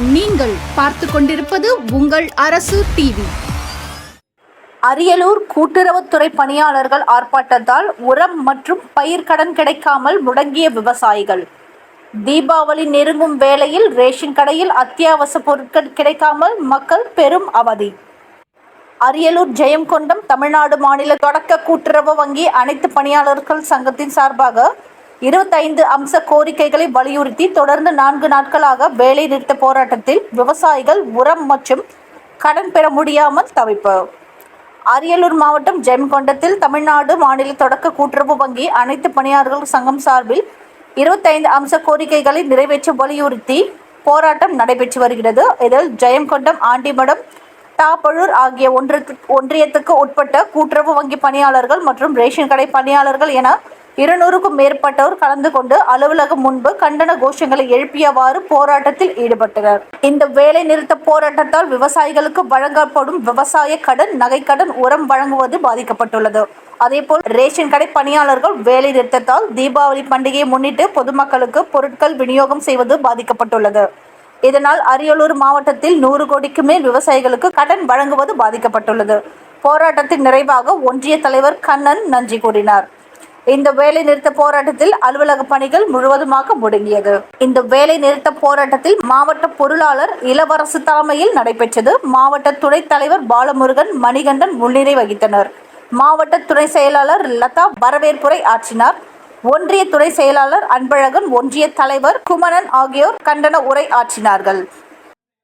நீங்கள் பார்த்து கொண்டிருப்பது உங்கள் அரசு டிவி அரியலூர் கூட்டுறவுத்துறை பணியாளர்கள் ஆர்ப்பாட்டத்தால் உரம் மற்றும் பயிர்க்கடன் கிடைக்காமல் முடங்கிய விவசாயிகள். தீபாவளி நெருங்கும் வேளையில் ரேஷன் கடையில் அத்தியாவசிய பொருட்கள் கிடைக்காமல் மக்கள் பெரும் அவதி. அரியலூர் ஜெயங்கொண்டம் தமிழ்நாடு மாநில தொடக்க கூட்டுறவு வங்கி அனைத்து பணியாளர்கள் சங்கத்தின் சார்பாக இருபத்தைந்து அம்ச கோரிக்கைகளை வலியுறுத்தி தொடர்ந்து நான்கு நாட்களாக வேலை நிறுத்த போராட்டத்தில் விவசாயிகள் உரம் மற்றும் கடன் பெற முடியாமல் தவிப்பு. அரியலூர் மாவட்டம் ஜெயங்கொண்டத்தில் தமிழ்நாடு மாநில தொடக்க கூட்டுறவு வங்கி அனைத்து பணியாளர்கள் சங்கம் சார்பில் இருபத்தைந்து அம்ச கோரிக்கைகளை நிறைவேற்ற வலியுறுத்தி போராட்டம் நடைபெற்று வருகிறது. இதில் ஜெயங்கொண்டம் ஆண்டிமடம் தாப்பழூர் ஆகிய ஒன்றியத்துக்கு ஒன்றியத்துக்கு உட்பட்ட கூட்டுறவு வங்கி பணியாளர்கள் மற்றும் ரேஷன் கடை பணியாளர்கள் என இருநூறுக்கும் மேற்பட்டோர் கலந்து கொண்டு அலுவலகம் முன்பு கண்டன கோஷங்களை எழுப்பியவாறு போராட்டத்தில் ஈடுபட்டனர். இந்த வேலை நிறுத்த போராட்டத்தால் விவசாயிகளுக்கு வழங்கப்படும் விவசாய கடன் நகைக்கடன் உரம் வழங்குவது பாதிக்கப்பட்டுள்ளது. அதேபோல் ரேஷன் கடை பணியாளர்கள் வேலை நிறுத்தத்தால் தீபாவளி பண்டிகையை முன்னிட்டு பொதுமக்களுக்கு பொருட்கள் விநியோகம் செய்வது பாதிக்கப்பட்டுள்ளது. இதனால் அரியலூர் மாவட்டத்தில் நூறு கோடிக்கு மேல் விவசாயிகளுக்கு கடன் வழங்குவது பாதிக்கப்பட்டுள்ளது. போராட்டத்தின் நிறைவாக ஒன்றிய தலைவர் கண்ணன் நன்றி கூறினார். இந்த வேலை நிறுத்த போராட்டத்தில் அலுவலக பணிகள் முழுவதுமாக முடங்கியது. இந்த வேலை நிறுத்த போராட்டத்தில் மாவட்ட பொருளாளர் இளவரசு தலைமையில் நடைபெற்றது. மாவட்ட துணைத் தலைவர் பாலமுருகன் மணிகண்டன் முன்னிலை வகித்தனர். மாவட்ட துணை செயலாளர் லதா வரவேற்புரை ஆற்றினார். ஒன்றிய துணை செயலாளர் அன்பழகன் ஒன்றிய தலைவர் குமணன் ஆகியோர் கண்டன உரை ஆற்றினார்கள்.